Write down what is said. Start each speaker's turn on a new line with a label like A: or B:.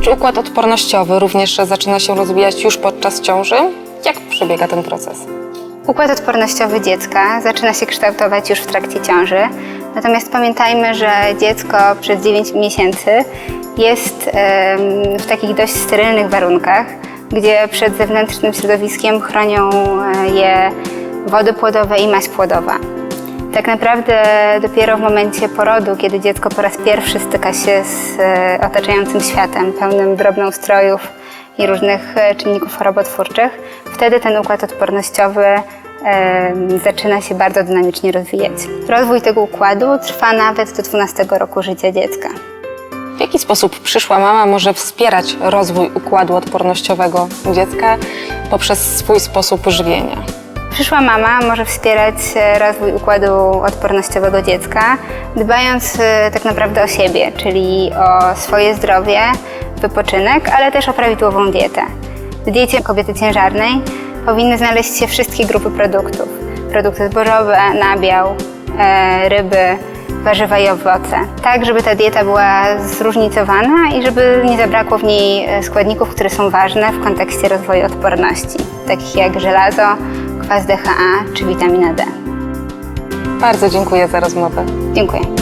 A: Czy układ odpornościowy również zaczyna się rozwijać już podczas ciąży? Jak przebiega ten proces?
B: Układ odpornościowy dziecka zaczyna się kształtować już w trakcie ciąży. Natomiast pamiętajmy, że dziecko przez 9 miesięcy jest w takich dość sterylnych warunkach, gdzie przed zewnętrznym środowiskiem chronią e, je wody płodowe i maść płodowa. Tak naprawdę dopiero w momencie porodu, kiedy dziecko po raz pierwszy styka się z e, otaczającym światem, pełnym drobnoustrojów i różnych e, czynników chorobotwórczych, wtedy ten układ odpornościowy e, zaczyna się bardzo dynamicznie rozwijać. Rozwój tego układu trwa nawet do 12 roku życia dziecka.
A: W jaki sposób przyszła mama może wspierać rozwój układu odpornościowego dziecka poprzez swój sposób żywienia?
B: Przyszła mama może wspierać e, rozwój układu odpornościowego dziecka, dbając e, tak naprawdę o siebie, czyli o swoje zdrowie, wypoczynek, ale też o prawidłową dietę. W diecie kobiety ciężarnej powinny znaleźć się wszystkie grupy produktów. Produkty zbożowe, nabiał, e, ryby, warzywa i owoce. Tak, żeby ta dieta była zróżnicowana i żeby nie zabrakło w niej składników, które są ważne w kontekście rozwoju odporności, takich jak żelazo, kwas DHA czy witamina D.
A: Bardzo dziękuję za rozmowę.
B: Dziękuję.